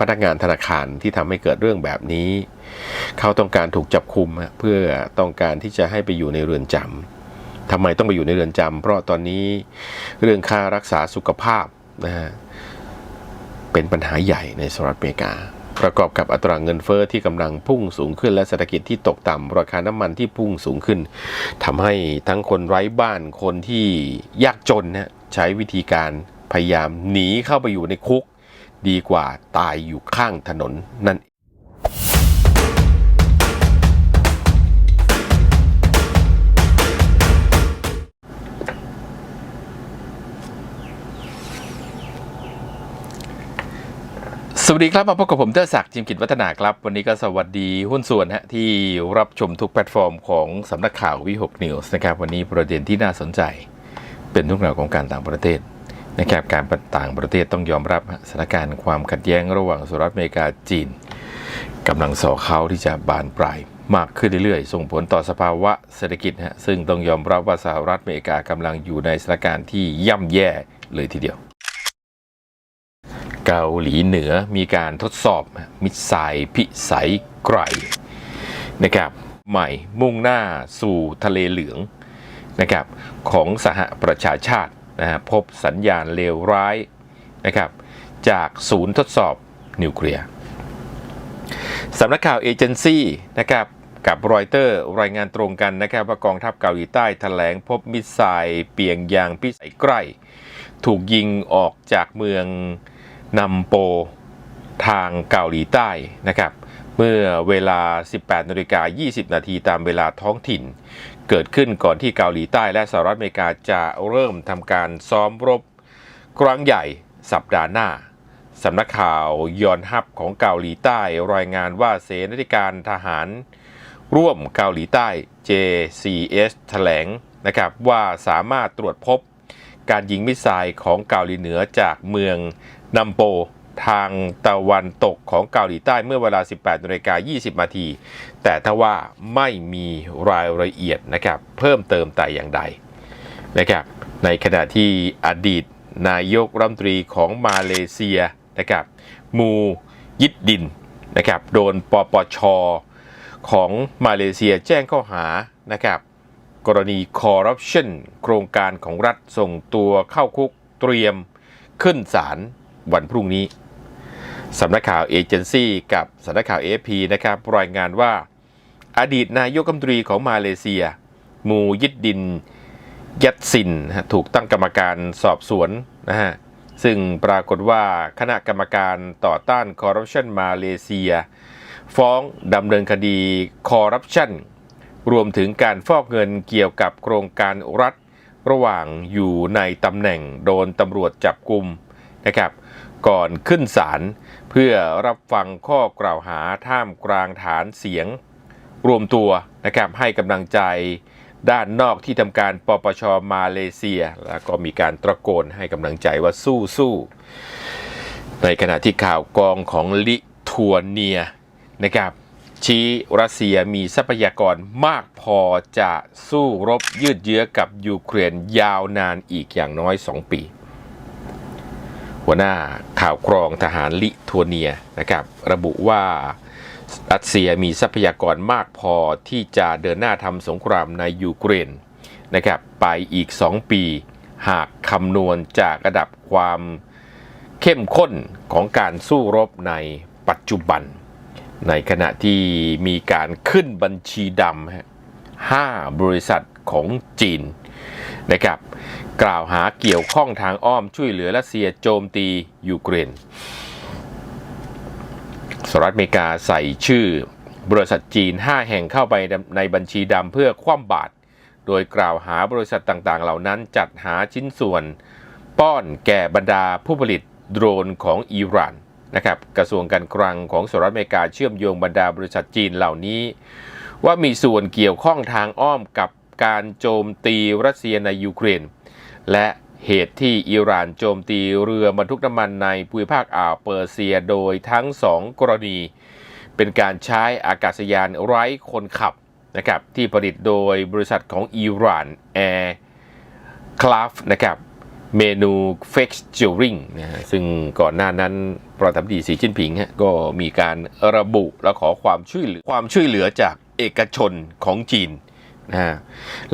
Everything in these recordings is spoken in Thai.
พนักงานธนาคารที่ทำให้เกิดเรื่องแบบนี้ เขาต้องการถูกจับคุมเพื่อต้องการที่จะให้ไปอยู่ในเรือนจำทำไมต้องไปอยู่ในเรือนจำเพราะตอนนี้เรื่องค่ารักษาสุขภาพนะฮะเป็นปัญหาใหญ่ในสหรัฐอเมริกา ประกอบกับอัตราเงินเฟอ้อที่กำลังพุ่งสูงขึ้นและเศรษฐกิจที่ตกต่ำราคาน้ำมันที่พุ่งสูงขึ้นทำให้ทั้งคนไร้บ้านคนที่ยากจนนะใช้วิธีการพยายามหนีเข้าไปอยู่ในคุก ดีกว่าตายอยู่ข้างถนนนั่นสวัสดีครับมาพบกับผมเตอร์ศักดิ์จิมกิจวัฒนาครับ วันนี้ก็สวัสดีหุ้นส่วนฮะที่รับชมทุกแพลตฟอร์มของสำนักข่าววิหกนิวส์นะครับ วันนี้ประเด็นที่น่าสนใจเป็นเรื่องราวของการต่างประเทศ นะครับการต่างประเทศต้องยอมรับสถานการณ์ความขัดแย้งระหว่างสหรัฐอเมริกาจีนกำลังส่อเขาที่จะบานปลายมากขึ้นเรื่อยๆ ส่งผลต่อสภาวะเศรษฐกิจฮะซึ่งต้องยอมรับว่าสหรัฐอเมริกากำลังอยู่ในสถานการณ์ที่ย่ำแย่เลยทีเดียว เกาหลีเหนือมีการทดสอบมิสไซล์พิสัยไกรนะครับใหม่มุ่งหน้าสู่ทะเลเหลืองนะครับของสหประชาชาติ นะฮะพบสัญญาณเลวร้ายนะครับจากศูนย์ทดสอบนิวเคลียร์สำนักข่าวเอเจนซี่นะครับกับรอยเตอร์รายงานตรงกันนะครับว่ากองทัพเกาหลีใต้แถลงพบมิสไซล์เปียงยางพิสัยไกรถูกยิงออกจากเมืองนำโปทางเกาหลีใต้นะครับ เมื่อเวลา 18นาฬิกา20 นาทีตามเวลาท้องถิ่น เกิดขึ้นก่อนที่เกาหลีใต้และสหรัฐอเมริกาจะเริ่มทำการซ้อมรบครั้งใหญ่สัปดาห์หน้าสำนักข่าวยอนฮับของเกาหลีใต้รายงานว่าเสนาธิการทหาร ร่วมเกาหลีใต้ JCS แถลงนะครับว่าสามารถตรวจพบการยิงมิสไซล์ของเกาหลีเหนือจากเมืองนัมโป ทางตะวันตกของเกาหลีใต้เมื่อเวลา 18นาฬิกา20นาที แต่ถ้าว่าไม่มีรายละเอียดนะครับเพิ่มเติมแต่อย่างใดนะครับในขณะที่อดีตนายกรัฐมนตรีของมาเลเซียนะครับมูยิดดินนะครับโดนปปชของมาเลเซียแจ้งข้อหานะครับกรณีคอร์รัปชันโครงการของรัฐส่งตัวเข้าคุกเตรียมขึ้นศาลวันพรุ่งนี้ สำนักข่าวเอเจนซี่กับสำนักข่าว AFP นะครับรายงานว่า อดีตนายกรัฐมนตรีของมาเลเซีย มูยิดดิน ยัดสินถูกตั้งกรรมการสอบสวนนะฮะซึ่งปรากฏว่าคณะกรรมการต่อต้านคอร์รัปชันมาเลเซีย ฟ้องดำเนินคดีคอร์รัปชันรวมถึงการฟอกเงินเกี่ยวกับโครงการรัฐระหว่างอยู่ในตำแหน่งโดนตำรวจจับกลุ่มนะครับ ก่อนขึ้นศาล เพื่อรับฟังข้อกล่าวหาท่ามกลางฐานเสียง รวมตัวนะครับให้กำลังใจด้านนอกที่ทำการปปชมาเลเซีย แล้วก็มีการตะโกนให้กำลังใจว่าสู้สู้ในขณะที่ข่าวกองของลิทัวเนียนะครับชี้รัสเซียมีทรัพยากรมากพอจะสู้รบยืดเยื้อกับยูเครนยาวนานอีกอย่างน้อย 2 ปี หัวหน้าข่าวกรองทหารลิทัวเนียนะครับระบุว่ารัสเซียมีทรัพยากรมากพอที่จะเดินหน้าทำสงครามในยูเครนนะครับไปอีก 2 ปี หากคำนวณจากระดับความเข้มข้นของการสู้รบในปัจจุบัน ในขณะที่มีการขึ้นบัญชีดำห้าบริษัทของจีนนะครับ กล่าวหาเกี่ยวข้องทางอ้อมช่วยเหลือรัสเซียโจมตียูเครนสหรัฐอเมริกาใส่ชื่อบริษัทจีน 5 แห่งเข้าไปในบัญชีดำเพื่อคว่ำบาตรโดยกล่าวหาบริษัทต่างๆ เหล่านั้นจัดหาชิ้นส่วน ป้อนแก่บรรดาผู้ผลิตโดรนของอิหร่านนะครับกระทรวงการคลังของสหรัฐอเมริกาเชื่อมโยงบรรดาบริษัทจีนเหล่านี้ ว่ามีส่วนเกี่ยวข้องทางอ้อมกับการโจมตีรัสเซียในยูเครน และเหตุที่อิหร่านโจมตีเรือบรรทุกน้ำมันในภูมิภาคอ่าวเปอร์เซียโดยทั้งสองกรณี เป็นการใช้อากาศยานไร้คนขับนะครับที่ผลิตโดยบริษัทของอิหร่านแอร์คลาฟนะครับเมนูเฟกซ์จิ r i n g นะฮะซึ่งก่อนหน้านั้นประธานาธิบดีสีจิ้นผิงฮะก็มีการระบุและขอความช่วยเหลือความช่วยเหลือจากเอกชนของจีนนะฮะ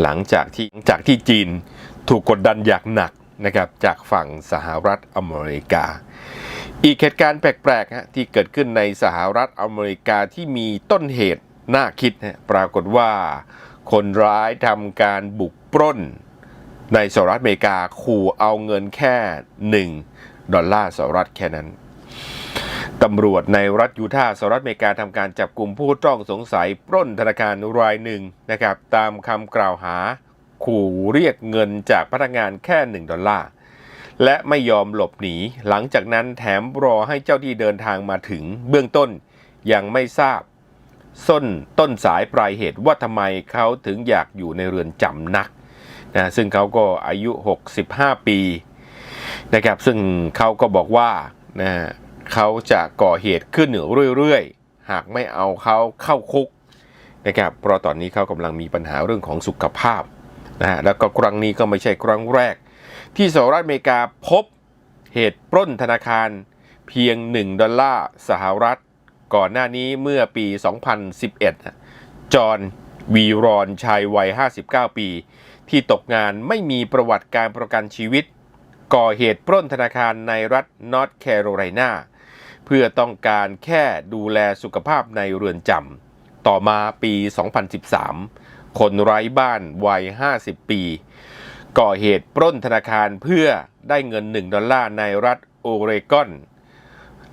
หลังจากที่หลังจากที่จีน ถูกกดดันอย่างหนักนะครับจากฝั่งสหรัฐอเมริกา อีกเหตุการณ์แปลกๆฮะที่เกิดขึ้นในสหรัฐอเมริกาที่มีต้นเหตุน่าคิดฮะปรากฏว่าคนร้ายทำการบุกปล้น ในสหรัฐอเมริกาขู่เอาเงินแค่ 1 ดอลลาร์สหรัฐแค่นั้นตำรวจในรัฐยูทาห์สหรัฐอเมริกาทำการจับกลุ่มผู้ต้องสงสัยปล้นธนาคารรายหนึ่งนะครับตามคำกล่าวหา ขู่เรียกเงินจากพนักงานแค่ 1 ดอลลาร์ และไม่ยอมหลบหนี หลังจากนั้นแถมรอให้เจ้าที่เดินทางมาถึง เบื้องต้นยังไม่ทราบส้นต้นสายปลายเหตุว่าทำไมเขาถึงอยากอยู่ในเรือนจำนักนะซึ่งเขาก็อายุ 65 ปีนะครับซึ่งเขาก็บอกว่านะเขาจะก่อเหตุขึ้นเหนือเรื่อยๆ หากไม่เอาเขาเข้าคุกนะครับเพราะตอนนี้เขากำลังมีปัญหาเรื่องของสุขภาพ นะฮะแล้วก็ครั้งนี้ก็ไม่ใช่ครั้งแรก ที่สหรัฐอเมริกาพบเหตุปล้นธนาคารเพียง 1 ดอลลาร์สหรัฐ ก่อนหน้านี้เมื่อปี 2011 จอห์นวีรอนชายวัย 59 ปี ที่ตกงานไม่มีประวัติการประกันชีวิต ก่อเหตุปล้นธนาคารในรัฐนอร์ทแคโรไลนาเพื่อต้องการแค่ดูแลสุขภาพในเรือนจำต่อมาปี 2013 คนไร้บ้านวัย 50 ปี ก่อเหตุปล้นธนาคารเพื่อได้เงิน 1 ดอลลาร์ในรัฐโอเรกอน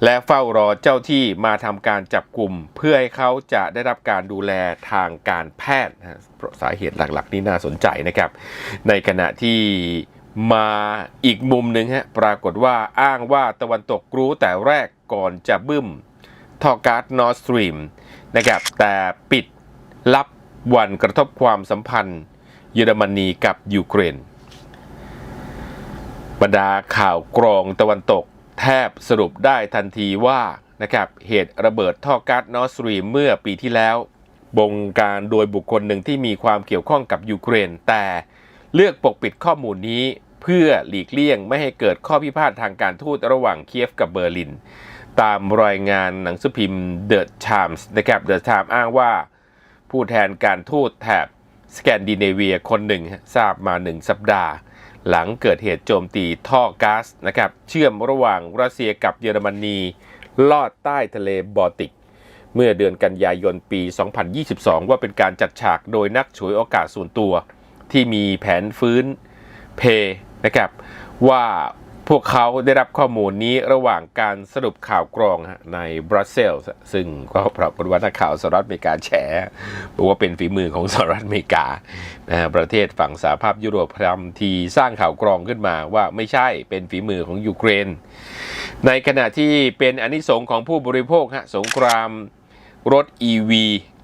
และเฝ้ารอเจ้าที่มาทำการจับกลุ่ม เพื่อให้เขาจะได้รับการดูแลทางการแพทย์เพราะสาเหตุหลักๆ นี่น่าสนใจนะครับ ในขณะที่มาอีกมุมหนึ่งฮะปรากฏว่าอ้างว่าตะวันตกรู้แต่แรกก่อนจะบึ้มทอการ์ดนอร์สตรีมนะครับแต่ปิดลับ วันกระทบความสัมพันธ์ เยอรมนีกับยูเครน บรรดาข่าวกรองตะวันตกแทบสรุปได้ทันทีว่านะครับเหตุระเบิดท่อก๊าซนอร์สตรีมเมื่อปีที่แล้ว บงการโดยบุคคลหนึ่งที่มีความเกี่ยวข้องกับยูเครน แต่เลือกปกปิดข้อมูลนี้เพื่อหลีกเลี่ยงไม่ให้เกิดข้อพิพาททางการทูตระหว่างเคียฟกับเบอร์ลิน ตามรายงานหนังสือพิมพ์ The Times นะครับ The Times อ้างว่า ผู้แทนการทูตแถบสแกนดิเนเวียคนหนึ่งทราบมาหนึ่งสัปดาห์ หลังเกิดเหตุโจมตีท่อก๊าซนะครับเชื่อมระหว่างรัสเซียกับเยอรมนี ลอดใต้ทะเลบอลติก เมื่อเดือนกันยายนปี 2022 ว่าเป็นการจัดฉากโดยนักฉวยโอกาสส่วนตัว ที่มีแผนฟื้นเพนะครับว่า พวกเขาได้รับข้อมูลนี้ระหว่างการสรุปข่าวกรองในบรัสเซลส์ซึ่งก็ปรากฏว่านักข่าวสหรัฐอเมริกาแฉบอกว่าเป็นฝีมือของสหรัฐอเมริกา ประเทศฝั่งสหภาพยุโรปทำทีสร้างข่าวกรองขึ้นมาว่าไม่ใช่เป็นฝีมือของยูเครน ในขณะที่เป็นอนิสงค์ของผู้บริโภคฮะสงครามรถ EV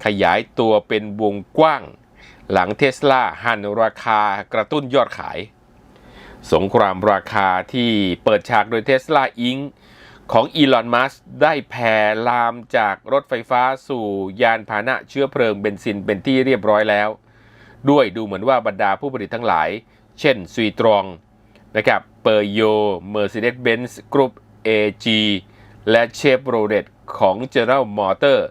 ขยายตัวเป็นวงกว้าง หลังเทสลาหันราคากระตุ้นยอดขาย สงครามราคาที่เปิดฉากโดยเทสลาอิงของอีลอนมัสได้แผ่ลามจากรถไฟฟ้าสู่ยานพาหนะเชื้อเพลิงเบนซินเป็นที่เรียบร้อยแล้ว ด้วยดูเหมือนว่าบรรดาผู้ผลิตทั้งหลาย เช่นซุยตรองนะครับเปอร์โยเมอร์เซเดสเบนซ์กรุ๊ป AG และเชฟโรเลตของ General Motors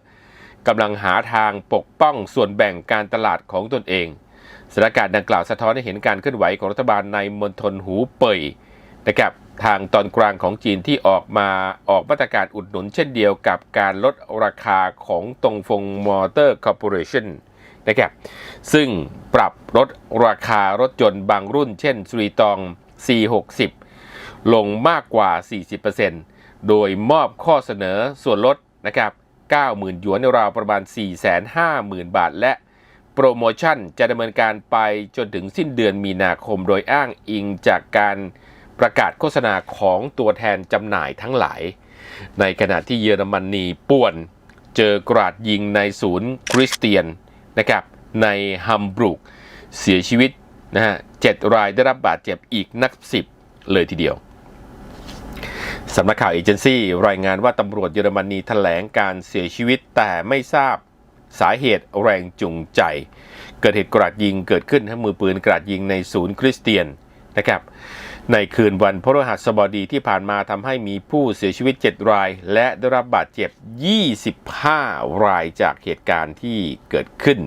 กำลังหาทางปกป้องส่วนแบ่งการตลาดของตนเอง ถานการณ์ดังกล่าวสะท้อนให้เห็นการเคลื่อนไหวของรัฐบาลในมณฑลหูเป่ยนะครับทางตอนกลางของจีนที่ออกมาออกมาตรการอุดหนุนเช่นเดียวกับการลดราคาของตงฟงมอเตอร์คอร์ปอเรชั่นนะครับซึ่งปรับลดราคารถยนต์บางรุ่น เช่นสุรีตอง C60 ลงมากกว่า 40%โดยมอบข้อเสนอส่วนลดนะครับ 90,000 หยวนราวประมาณ 450,000 บาท และ โปรโมชั่นจะดำเนินการไปจนถึงสิ้นเดือนมีนาคมโดยอ้างอิงจากการประกาศโฆษณาของตัวแทนจำหน่ายทั้งหลาย ในขณะที่เยอรมนีป่วนเจอกราดยิงในศูนย์คริสเตียนนะครับในฮัมบูรูกเสียชีวิตนะฮะเจ็ดรายได้รับบาดเจ็บอีกนักสิบเลยทีเดียวสำนักข่าวเอเจนซี่รายงานว่าตำรวจเยอรมนีแถลงการเสียชีวิตแต่ไม่ทราบ สาเหตุแรงจูงใจ เกิดเหตุกราดยิงเกิดขึ้นทั้งมือปืนกราดยิงในศูนย์คริสเตียนนะครับในคืนวันพฤหัสบดีที่ผ่านมาทำให้มีผู้เสียชีวิต 7 ราย และได้รับบาดเจ็บ 25 รายจากเหตุการณ์ที่เกิดขึ้น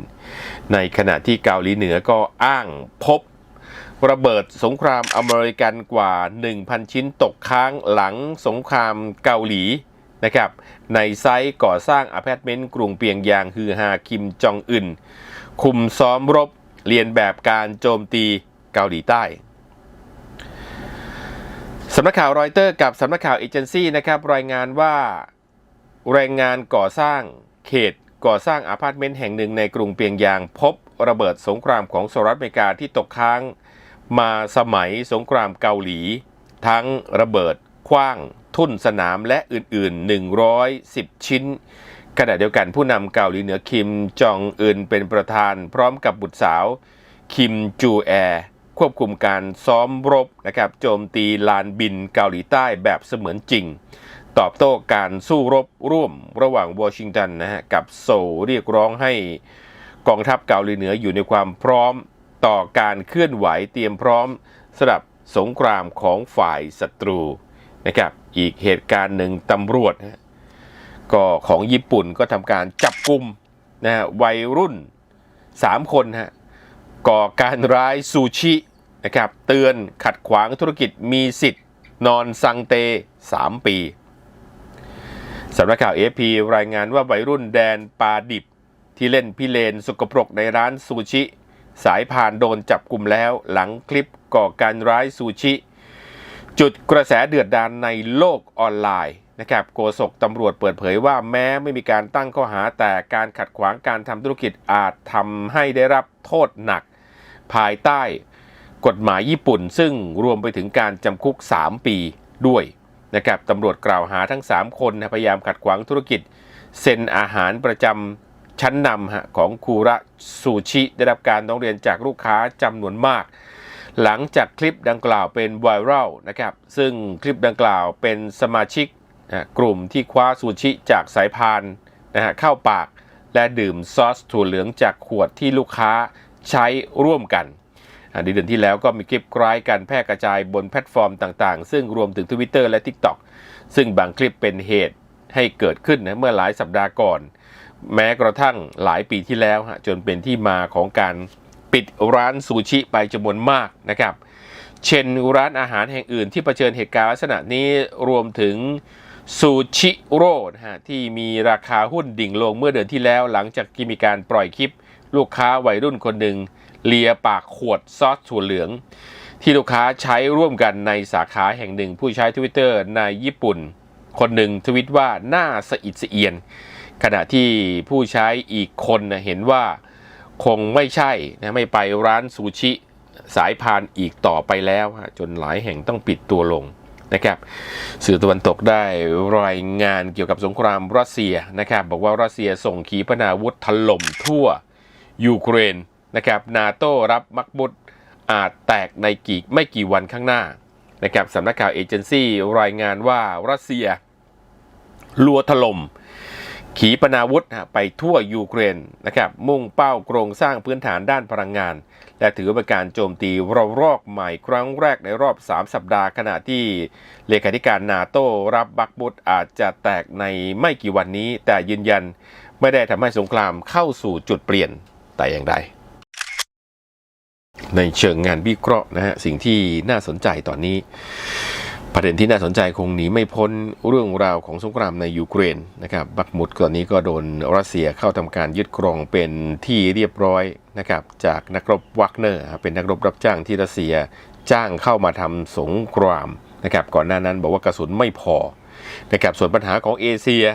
ในขณะที่เกาหลีเหนือก็อ้างพบ ระเบิดสงครามอเมริกันกว่า 1,000 ชิ้นตกค้างหลังสงครามเกาหลี นะครับในไซต์ก่อสร้างอพาร์ตเมนต์กรุงเปียงยางฮือฮาคิมจองอึนคุมซ้อมรบเรียนแบบการโจมตีเกาหลีใต้สำนักข่าวรอยเตอร์กับสำนักข่าวเอเจนซี่นะครับรายงานว่าแรงงานก่อสร้างเขตก่อสร้างอพาร์ตเมนต์แห่งหนึ่งในกรุงเปียงยางพบระเบิดสงครามของสหรัฐอเมริกาที่ตกค้างมาสมัยสงครามเกาหลี ทั้งระเบิดคว้าง ทุ่นสนามและอื่นๆ 110 ชิ้น ขณะเดียวกันผู้นำเกาหลีเหนือคิมจองอึนเป็นประธานพร้อมกับบุตรสาว คิมจูแอร์ควบคุมการซ้อมรบนะครับโจมตีลานบินเกาหลีใต้แบบเสมือนจริง ตอบโต้การสู้รบร่วมระหว่างวอชิงตันนะฮะกับโซเรียกร้องให้กองทัพเกาหลีเหนืออยู่ในความพร้อมต่อการเคลื่อนไหวเตรียมพร้อมสำหรับสงครามของฝ่ายศัตรู นะครับ อีกเหตุการณ์หนึ่งตำรวจนะก็ของญี่ปุ่นก็ทำการจับกลุ่มนะวัยรุ่น 3 คนฮะก่อการร้ายซูชินะครับเตือนขัดขวางธุรกิจมีสิทธิ์ นอนสังเต 3 ปีสำนักข่าวเอพีรายงานว่าวัยรุ่นแดนปาดิบ ที่เล่นพิเลนสกปรกในร้านซูชิ สายพานโดนจับกลุ่มแล้วหลังคลิปก่อการร้ายซูชิ จุดกระแสเดือดดานในโลกออนไลน์นะครับโกศกตำรวจเปิดเผยว่าแม้ไม่มีการตั้งข้อหาแต่การขัดขวางการทำธุรกิจอาจทำให้ได้รับโทษหนัก ภายใต้กฎหมายญี่ปุ่น ซึ่งรวมไปถึงการจำคุก 3 ปีด้วยนะครับตำรวจกล่าวหาทั้ง 3 คนนะพยายามขัดขวางธุรกิจ เซ็นอาหารประจำชั้นนำฮะของคูระซูชิ ได้รับการร้องเรียนจากลูกค้าจำนวนมาก หลังจากคลิปดังกล่าวเป็นไวรัลนะครับ ซึ่งคลิปดังกล่าวเป็นสมาชิกกลุ่มที่คว้าซูชิจากสายพานนะฮะเข้าปาก และดื่มซอสถั่วเหลืองจากขวดที่ลูกค้าใช้ร่วมกันในเดือนที่แล้วก็มีคลิปคล้ายกันแพร่กระจายบนแพลตฟอร์มต่างๆ ซึ่งรวมถึง Twitter และ TikTok ซึ่งบางคลิปเป็นเหตุให้เกิดขึ้นนะเมื่อหลายสัปดาห์ก่อน แม้กระทั่งหลายปีที่แล้ว จนเป็นที่มาของการ ปิดร้านซูชิไปจำนวนมากนะครับ เช่นร้านอาหารแห่งอื่นที่เผชิญเหตุการณ์ลักษณะนี้รวมถึงซูชิโร่นะฮะที่มีราคาหุ้นดิ่งลงเมื่อเดือนที่แล้ว หลังจากที่มีการปล่อยคลิป ลูกค้าวัยรุ่นคนหนึ่งเลียปากขวดซอสถั่วเหลือง ที่ลูกค้าใช้ร่วมกันในสาขาแห่งหนึ่ง ผู้ใช้ทวิตเตอร์ในญี่ปุ่น คนหนึ่งทวิตว่าหน้าสะอิดสะเอียน ขณะที่ผู้ใช้อีกคนนะเห็นว่า คงไม่ใช่นะไม่ไปร้านซูชิสายพานอีกต่อไปแล้วฮะจนหลายแห่งต้องปิดตัวลงนะครับสื่อตะวันตกได้รายงานเกี่ยวกับสงครามรัสเซียนะครับบอกว่ารัสเซียส่งขีปนาวุธถล่มทั่วยูเครนนะครับนาโต้รับมักบุตอาจแตกในกี่ไม่กี่วันข้างหน้านะครับสำนักข่าวเอเจนซี่รายงานว่ารัสเซียลัวถล่ม ขีปนาวุธไปทั่วยูเครนนะครับมุ่งเป้าโครงสร้างพื้นฐานด้านพลังงาน และถือว่าเป็นการโจมตีระลอกใหม่ครั้งแรกในรอบ 3 สัปดาห์ ขณะที่เลขาธิการนาโต้รับบักบุตอาจจะแตกในไม่กี่วันนี้ แต่ยืนยันไม่ได้ทำให้สงครามเข้าสู่จุดเปลี่ยนแต่อย่างใดในเชิงงานวิเคราะห์นะฮะสิ่งที่น่าสนใจตอนนี้ ประเด็นที่น่าสนใจคงหนีไม่พ้นเรื่องราวของสงครามในยูเครนนะครับบักมุดก่อนนี้ก็โดนรัสเซียเข้าทำการยึดครองเป็นที่เรียบร้อยนะครับจากนักรบวักเนอร์เป็นนักรบรับจ้างที่รัสเซียจ้างเข้ามาทำสงครามนะครับก่อนหน้านั้นบอกว่ากระสุนไม่พอนะครับส่วนปัญหาของเอเชีย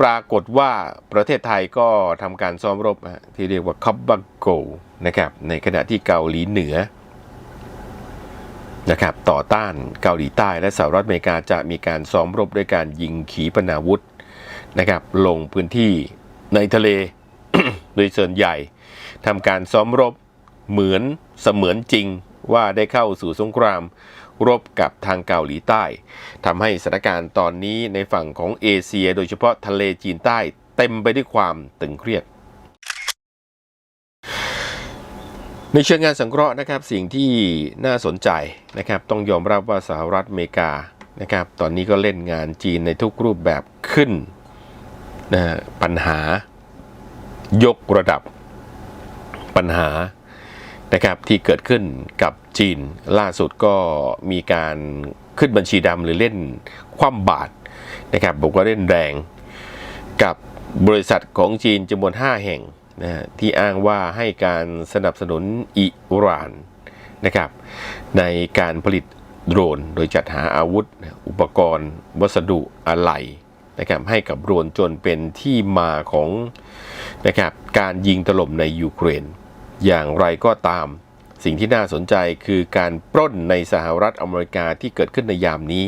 ปรากฏว่าประเทศไทยก็ทำการซ้อมรบที่เรียกว่าคับบังโกนะครับในขณะที่เกาหลีเหนือ นะครับต่อต้านเกาหลีใต้และสหรัฐอเมริกาจะมีการซ้อมรบด้วยการยิงขีปนาวุธนะครับลงพื้นที่ในทะเลโดยส่วนใหญ่ทำการซ้อมรบเหมือนเสมือนจริงว่าได้เข้าสู่สงครามรบกับทางเกาหลีใต้ทำให้สถานการณ์ตอนนี้ในฝั่งของเอเชีย โดยเฉพาะทะเลจีนใต้เต็มไปด้วยความตึงเครียด ในเชิงงานสังเคราะห์นะครับสิ่งที่น่าสนใจนะครับต้องยอมรับว่าสหรัฐอเมริกานะครับตอนนี้ก็เล่นงานจีนในทุกรูปแบบขึ้นนะฮะปัญหายกระดับปัญหานะครับที่เกิดขึ้นกับจีนล่าสุดก็มีการขึ้นบัญชีดำหรือเล่นคว่ำบาตรนะครับบอกว่าเล่นแรงกับบริษัทของจีนจำนวน 5 แห่ง นะที่อ้างว่าให้การสนับสนุนอิหร่านนะครับในการผลิตโดรน โดยจัดหาอาวุธ อุปกรณ์ วัสดุอะไหล่นะครับให้กับโดรนจนเป็นที่มาของนะครับการยิงถล่มในยูเครน อย่างไรก็ตามสิ่งที่น่าสนใจคือการปล้นในสหรัฐอเมริกาที่เกิดขึ้นในยามนี้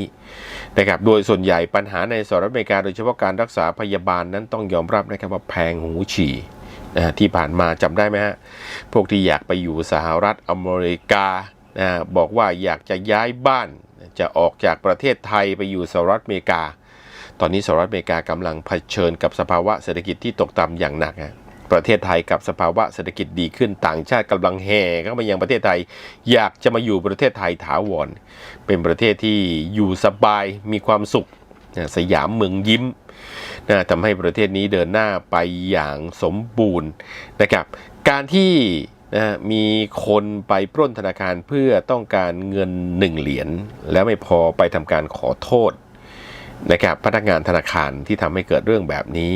นะครับโดยส่วนใหญ่ปัญหาในสหรัฐอเมริกา โดยเฉพาะการรักษาพยาบาลนั้นต้องยอมรับนะครับว่าแพงหูฉี่ นะที่ผ่านมาจำได้ไหมฮะ พวกที่อยากไปอยู่สหรัฐอเมริกานะบอกว่าอยากจะย้ายบ้านจะออกจากประเทศไทยไปอยู่สหรัฐอเมริกา ตอนนี้สหรัฐอเมริกากำลังเผชิญกับสภาวะเศรษฐกิจที่ตกต่ำอย่างหนักฮะประเทศไทยกับสภาวะเศรษฐกิจดีขึ้นต่างชาติกำลังแห่เข้ามายังประเทศไทย อยากจะมาอยู่ประเทศไทยถาวร เป็นประเทศที่อยู่สบายมีความสุข นะสยามเมืองยิ้มนะทำให้ประเทศนี้เดินหน้าไปอย่างสมบูรณ์นะครับ การที่นะมีคนไปปล้นธนาคารเพื่อต้องการเงินหนึ่งเหรียญแล้วไม่พอไปทำการขอโทษนะครับพนักงานธนาคารที่ทำให้เกิดเรื่องแบบนี้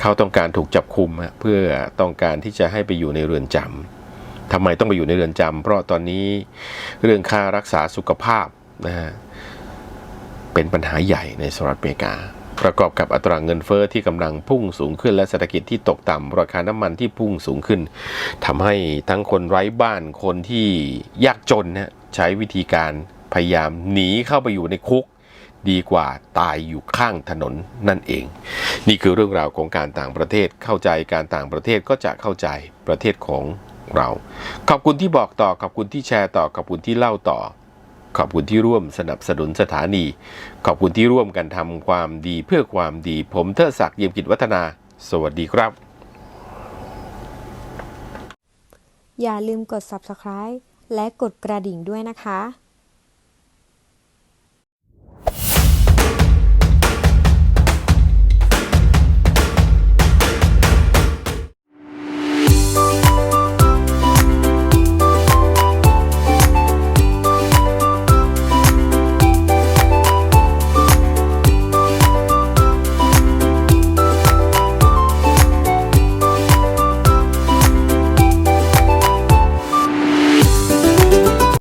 เขาต้องการถูกจับคุมเพื่อต้องการที่จะให้ไปอยู่ในเรือนจำทำไมต้องไปอยู่ในเรือนจำเพราะตอนนี้เรื่องค่ารักษาสุขภาพนะฮะ เป็นปัญหาใหญ่ในสหรัฐอเมริกา ประกอบกับอัตราเงินเฟอ้อที่กำลังพุ่งสูงขึ้นและเศรษฐกิจที่ตกต่ำราคาน้ำมันที่พุ่งสูงขึ้นทำให้ทั้งคนไร้บ้านคนที่ยากจนนะใช้วิธีการพยายามหนีเข้าไปอยู่ในคุกดีกว่าตายอยู่ข้างถนนนั่นเอง นี่คือเรื่องราวของการต่างประเทศเข้าใจการต่างประเทศก็จะเข้าใจประเทศของเรา ขอบคุณที่บอกต่อขอบคุณที่แชร์ต่อขอบคุณที่เล่าต่อ ขอบคุณที่ร่วมสนับสนุนสถานี ขอบคุณที่ร่วมกันทำความดีเพื่อความดี ผมเทิดศักดิ์เยี่ยมกิจวัฒนา สวัสดีครับ อย่าลืมกด subscribe และกดกระดิ่งด้วยนะคะ